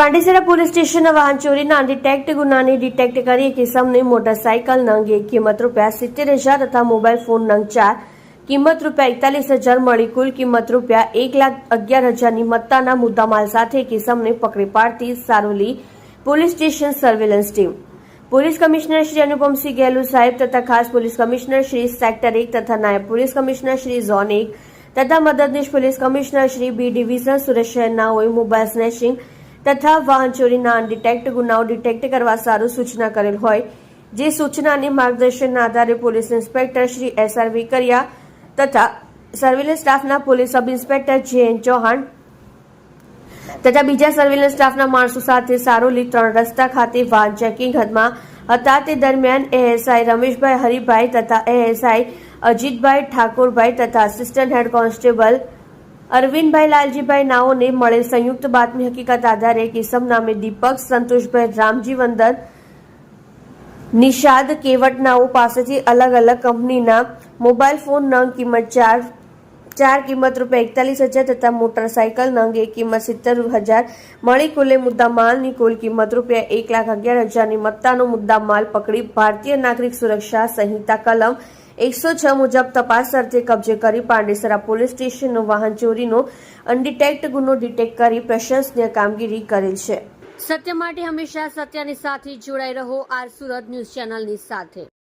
Pandesara police સ્ટેશનના વાહન ચોરીના ડિટેક્ટ ગુનાને ડિટેક્ટ કરી કિસમને મોટરસાયકલ નંગ એક કિંમત રૂપિયા સિત્તેર હજાર તથા મોબાઈલ ફોન નંગ ચાર. કિંમત રૂપિયા એકતાલીસ હજાર મળી કુલ કિંમત રૂપિયા એક લાખ અગિયાર હજારની મત્તાના મુદ્દામાલ સાથે કિસમને પકડી પાડતી Saroli police station surveillance team police commissioner Shri Anupamsinh Gehlot સાહેબ તથા ખાસ પોલીસ કમિશનર શ્રી સેક્ટર એક તથા નાયબ પોલીસ કમિશનર શ્રી ઝોન એક તથા મદદનીશ police commissioner Shri B division Surat હોય મોબાઈલ સ્નેચિંગ તથા વાહન ચોરીના અનડિટેક્ટ ગુનાઓ ડિટેક્ટ કરવા સારું સૂચના કરેલ હોય, જે સૂચનાની માર્ગદર્શનના આધારે police inspector Shri S R Vikariya તથા સર્વેલન્સ સ્ટાફના police sub inspector J N Chauhan તથા બીજા સર્વેલન્સ સ્ટાફના માણસો સાથે સારોલી ત્રણ રસ્તા ખાતે વાહન ચેકિંગ હદમાં હતા. તે દરમિયાન એએસઆઈ રમેશભાઈ હરિભાઈ તથા એએસઆઈ અજીતભાઈ ઠાકોરભાઈ તથા assistant head constable Arvindbhai Laljibhai નાઓને મળેલ સંયુક્ત બાતમી હકીકત આધારે કિસમ નામે દીપક, સંતોષભાઈ રામજી વંદન, નિષાદ કેવટનાઓ પાસેથી અલગ અલગ કંપનીના મોબાઈલ ફોન નંગ કિંમત ચાર ચાર કિંમત રૂપિયા એકતાલીસ હજાર તથા મોટરસાયકલ નંગ એક કિંમત સિત્તેર હજાર મળી કુલે મુદ્દા માલની કુલ કિંમત રૂપિયા એક લાખ અગિયાર હજારની મત્તાનો મુદ્દા માલ પકડી ભારતીય નાગરિક સુરક્ષા સંહિતા કલમ એકસો છ મુજબ તપાસ અર્થે કબજે કરી પાંડેસરા પોલીસ સ્ટેશનનો વાહન ચોરીનો અનડિટેક્ટ ગુનો ડિટેક્ટ કરી પ્રશંસનીય કામગીરી કરેલ છે. સત્ય માટે હંમેશા સત્યની સાથે જોડાઈ રહો આર સુરત ન્યૂઝ ચેનલની સાથે.